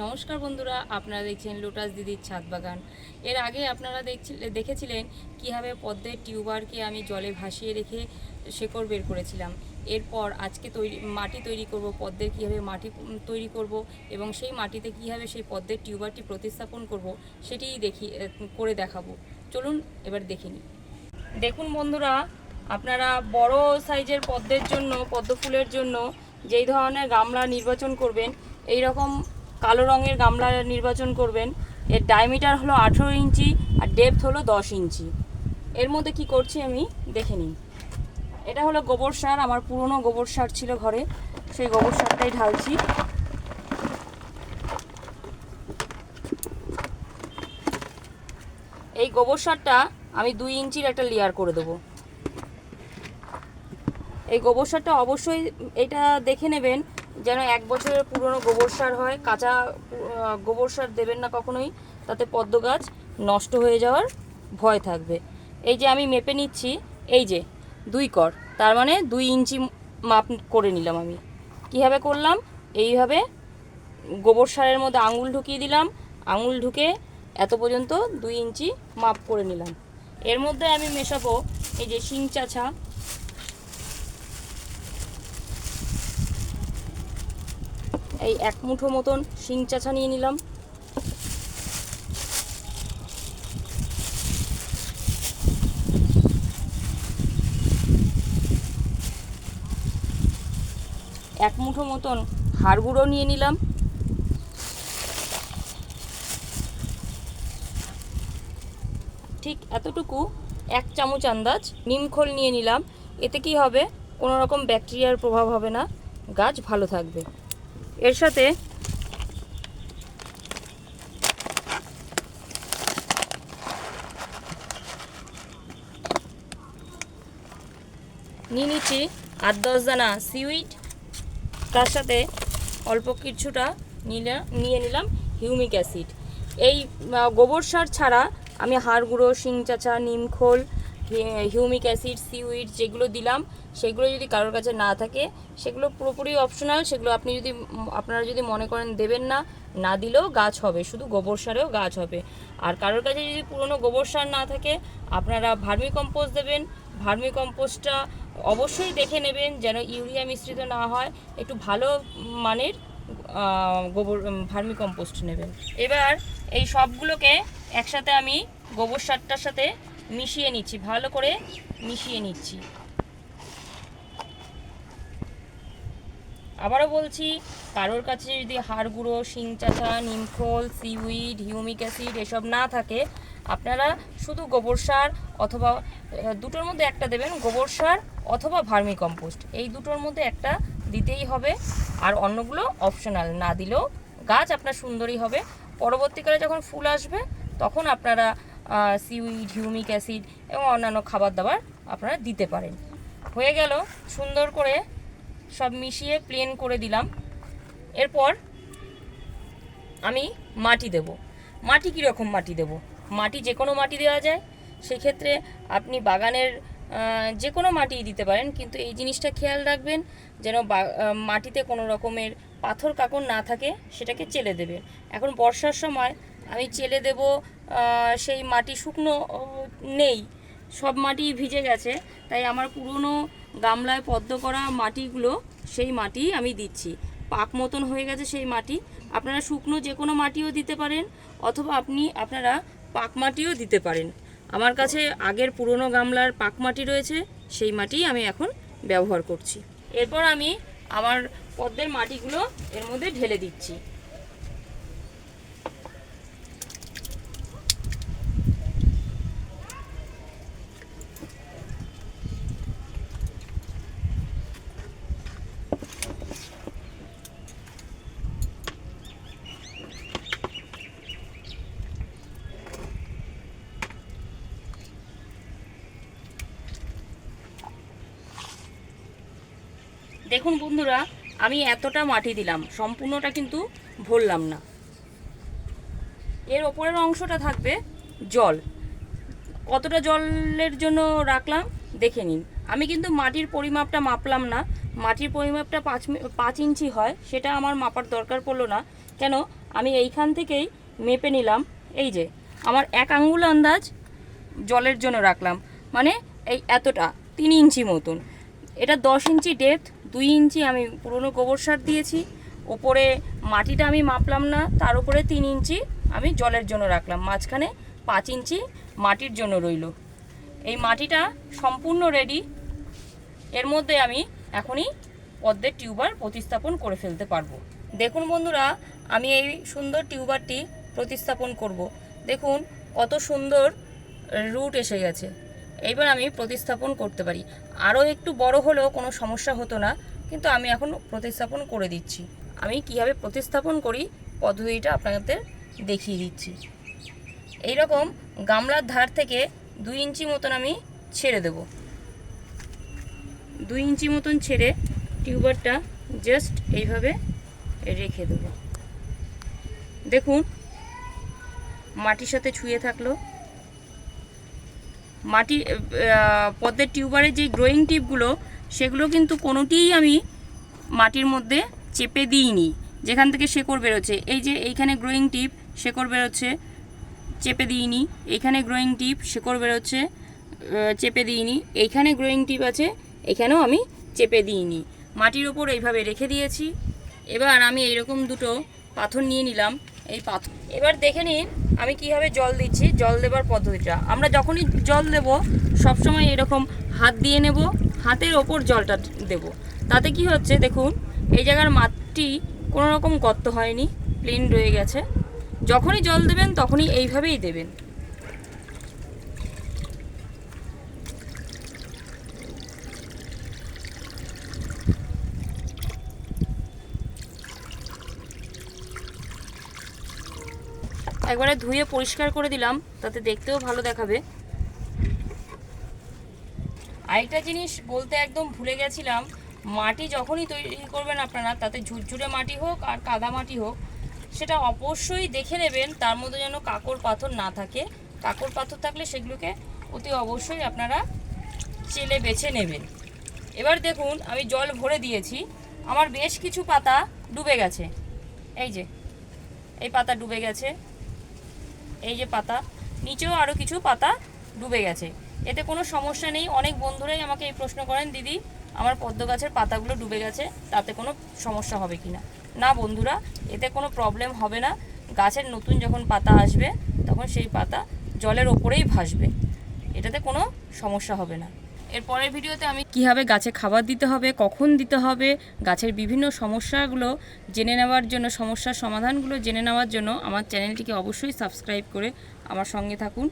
নমস্কার বন্ধুরা, আপনারা দেখছেন লোটাস দিদির ছাদ বাগান। এর আগে আপনারা দেখছিলেন দেখেছিলেন কীভাবে পদ্মের টিউবারকে আমি জলে ভাসিয়ে রেখে শেকড় বের করেছিলাম। এরপর আজকে তৈরি মাটি তৈরি করব, পদ্মের কীভাবে মাটি তৈরি করব এবং সেই মাটিতে কীভাবে সেই পদ্মের টিউবারটি প্রতিস্থাপন করব সেটিই দেখি করে দেখাবো। চলুন এবার দেখে নিই। দেখুন বন্ধুরা, আপনারা বড় সাইজের পদ্মের জন্য পদ্ম ফুলের জন্য যেই ধরনের গামলা নির্বাচন করবেন এই রকম কালো রঙের গামলা নির্বাচন করবেন। এর ডায়ামিটার হলো আঠেরো ইঞ্চি আর ডেপথ হলো দশ ইঞ্চি। এর মধ্যে কি করছি আমি? দেখে নিই। এটা হলো গোবর সার, আমার পুরনো গোবর সার ছিল ঘরে। সেই গোবর সারটাই ঢালছি। এই গোবর সারটা আমি দুই ইঞ্চির একটা লেয়ার করে দেবো। এই গোবর সারটা অবশ্যই এটা দেখে নেবেন যেন এক বছরের পুরনো গোবর সার হয়, কাঁচা গোবর সার দেবেন না কখনোই, তাতে পদ্ম গাছ নষ্ট হয়ে যাওয়ার ভয় থাকবে। এই যে আমি মেপে নিচ্ছি, এই যে দুই কর, তার মানে দুই ইঞ্চি মাপ করে নিলাম আমি। কীভাবে করলাম? এইভাবে গোবর সারের মধ্যে আঙুল ঢুকিয়ে দিলাম, আঙুল ঢুকে এত পর্যন্ত দুই ইঞ্চি মাপ করে নিলাম। এর মধ্যে আমি মেশাবো এই যে শিং চাছা এই এক মুঠো মতন শিং চাছা নিয়ে নিলাম। এক মুঠো মতন হাড় গুঁড়ো নিয়ে নিলাম। ঠিক এতটুকু এক চামচ আন্দাজ নিমখোল নিয়ে নিলাম। এতে কি হবে? কোনো রকম ব্যাকটেরিয়ার প্রভাব হবে না। গাছ ভালো থাকবে। এর সাথে নিয়ে নিচ্ছি আট দশ দানা সিউইড তার সাথে অল্প কিছুটা নিলে নিয়ে নিলাম হিউমিক অ্যাসিড এই গোবর সার ছাড়া আমি হাড় গুঁড়ো শিং চাচা নিমখোল হিউমিক অ্যাসিড সিউইড যেগুলো দিলাম, সেগুলো যদি কারোর কাছে না থাকে, সেগুলো পুরোপুরি অপশনাল সেগুলো আপনি যদি আপনারা যদি মনে করেন দেবেন না না দিলেও গাছ হবে, শুধু গোবর সারেও গাছ হবে। আর কারোর কাছে যদি পুরনো গোবর সার না থাকে, আপনারা ভার্মি কম্পোস্ট দেবেন ভার্মি কম্পোস্টটা অবশ্যই দেখে নেবেন যেন ইউরিয়া মিশ্রিত না হয়, একটু ভালো মানের গোবর ভার্মি কম্পোস্ট নেবেন। এবার এই সবগুলোকে একসাথে আমি গোবর সারটার সাথে মিশিয়ে নিচ্ছি, ভালো করে মিশিয়ে নিচ্ছি। আবারও বলছি, কারোর কাছে যদি হাড় গুঁড়ো শিং চাচা নিমখোল সিউইড, হিউমিক অ্যাসিড এসব না থাকে, আপনারা শুধু গোবর সার অথবা দুটোর মধ্যে একটা দেবেন, গোবর সার অথবা ভার্মি কম্পোস্ট। এই দুটোর মধ্যে একটা দিতেই হবে, আর অন্যগুলো অপশনাল, না দিলেও গাছ আপনার সুন্দরই হবে। পরবর্তীকালে যখন ফুল আসবে, তখন আপনারা সিউইড হিউমিক অ্যাসিড এবং অন্যান্য খাবার দাবার আপনারা দিতে পারেন। হয়ে গেল, সুন্দর করে সব মিশিয়ে প্লেন করে দিলাম। এরপর আমি মাটি দেব। মাটি কীরকম মাটি দেব? মাটি যে কোনো মাটি দেওয়া যায়। সেক্ষেত্রে আপনি বাগানের যে কোনো মাটি দিতে পারেন, কিন্তু এই জিনিসটা খেয়াল রাখবেন যেন মাটিতে কোনো রকমের পাথর কাকড় না থাকে, সেটাকে চেলে দেবেন। এখন বর্ষার সময় আমি চেলে দেব সেই মাটি শুকনো নেই। সব মাটি ভিজে গেছে। তাই আমার পুরনো গামলায় পদ্ম করা মাটিগুলো, সেই মাটি আমি দিচ্ছি। পাক মতন হয়ে গেছে সেই মাটি। আপনারা শুকনো যে কোনো মাটিও দিতে পারেন, অথবা আপনি, আপনারা পাক মাটিও দিতে পারেন। আমার কাছে আগের পুরনো গামলার পাক মাটি রয়েছে, সেই মাটি আমি এখন ব্যবহার করছি। এরপর আমি আমার পদ্মের মাটিগুলো এর মধ্যে ঢেলে দিচ্ছি। দেখুন বন্ধুরা, আমি এতটা মাটি দিলাম, সম্পূর্ণটা কিন্তু ভরলাম না। এর ওপরের অংশটা থাকবে জল। কতটা জলের জন্য রাখলাম, দেখে নিন। আমি কিন্তু মাটির পরিমাপটা মাপলাম না। মাটির পরিমাপটা পাঁচ পাঁচ ইঞ্চি হয়, সেটা আমার মাপার দরকার পড়ল না। কেন? আমি এইখান থেকেই মেপে নিলাম। এই যে, আমার এক আঙ্গুল আন্দাজ জলের জন্য রাখলাম। মানে এই এতটা, তিন ইঞ্চি মতন। এটা দশ ইঞ্চি ডেপথ দুই ইঞ্চি আমি পুরনো গোবর সার দিয়েছি। ওপরে মাটিটা আমি মাপলাম না, তার উপরে তিন ইঞ্চি আমি জলের জন্য রাখলাম। মাঝখানে পাঁচ ইঞ্চি মাটির জন্য রইল। এই মাটিটা সম্পূর্ণ রেডি এর মধ্যে আমি এখনই পদ্মের টিউবার প্রতিস্থাপন করে ফেলতে পারব। দেখুন বন্ধুরা, আমি এই সুন্দর টিউবারটি প্রতিস্থাপন করব। দেখুন কত সুন্দর রুট এসে গেছে। এইবার আমি প্রতিস্থাপন করতে পারি। আরও একটু বড় হলেও কোনো সমস্যা হতো না, কিন্তু আমি এখন প্রতিস্থাপন করে দিচ্ছি। আমি কীভাবে প্রতিস্থাপন করি পদ্ধতিটা আপনাদের দেখিয়ে দিচ্ছি। এই রকম গামলার ধার থেকে দুই ইঞ্চি মতন আমি ছেড়ে দেব। দুই ইঞ্চি মতন ছেড়ে টিউবারটা জাস্ট এইভাবে রেখে দেব। দেখুন, মাটির সাথে ছুঁয়ে থাকল। মাটি পদ্মের টিউবারের যে গ্রোয়িং টিপগুলো সেগুলো কিন্তু কোনোটিই আমি মাটির মধ্যে চেপে দিইনি। যেখান থেকে শেকড় বেরোচ্ছে। এই যে এইখানে গ্রোয়িং টিপ শেকড় বেরোচ্ছে, চেপে দিইনি। এইখানে গ্রোয়িং টিপ শেকড় বেরোচ্ছে চেপে দিইনি। এইখানে গ্রোয়িং টিপ আছে, এখানেও আমি চেপে দিইনি। মাটির ওপর এইভাবে রেখে দিয়েছি। এবার আমি এইরকম দুটো পাথর নিয়ে নিলাম। এই পাথর এবার দেখে নিন আমি কীভাবে জল দিচ্ছি, জল দেবার পদ্ধতিটা। আমরা যখনই জল দেব, সবসময় এরকম হাত দিয়ে নেব, হাতের ওপর জলটা দেব। তাতে কি হচ্ছে দেখুন, এই জায়গার মাটি কোনো রকম গর্ত হয়নি, প্লেন রয়ে গেছে। যখনই জল দেবেন, তখনই এইভাবেই দেবেন। একবারে ধুয়ে পরিষ্কার করে দিলাম, তাতে দেখতেও ভালো দেখাবে। আরেকটা জিনিস বলতে একদম ভুলে গেছিলাম, মাটি যখনই তৈরি করবেন আপনারা, তাতে ঝুরঝুরে মাটি হোক আর কাদা মাটি হোক, সেটা অবশ্যই দেখে নেবেন, তার মধ্যে যেন কাকর পাথর না থাকে। কাকর পাথর থাকলে সেগুলোকে অতি অবশ্যই আপনারা চেলে বেছে নেবেন। এবার দেখুন, আমি জল ভরে দিয়েছি, আমার বেশ কিছু পাতা ডুবে গেছে। এই যে, এই পাতা ডুবে গেছে। এই যে পাতা, নিচেও আরও কিছু পাতা ডুবে গেছে। এতে কোনো সমস্যা নেই। অনেক বন্ধুরাই আমাকে এই প্রশ্ন করেন, দিদি, আমার পদ্ম গাছের পাতাগুলো ডুবে গেছে, তাতে কোনো সমস্যা হবে কি না না বন্ধুরা, এতে কোনো প্রবলেম হবে না। গাছের নতুন যখন পাতা আসবে, তখন সেই পাতা জলের ওপরেই ভাসবে। এটাতে কোনো সমস্যা হবে না। এর পরের ভিডিওতে আমি কীভাবে গাছে খাবার দিতে হবে, কখন দিতে হবে, গাছের বিভিন্ন সমস্যাগুলো জেনে নেওয়ার জন্য, সমস্যার সমাধানগুলো জেনে নেওয়ার জন্য আমার চ্যানেলটিকে অবশ্যই সাবস্ক্রাইব করে আমার সঙ্গে থাকুন।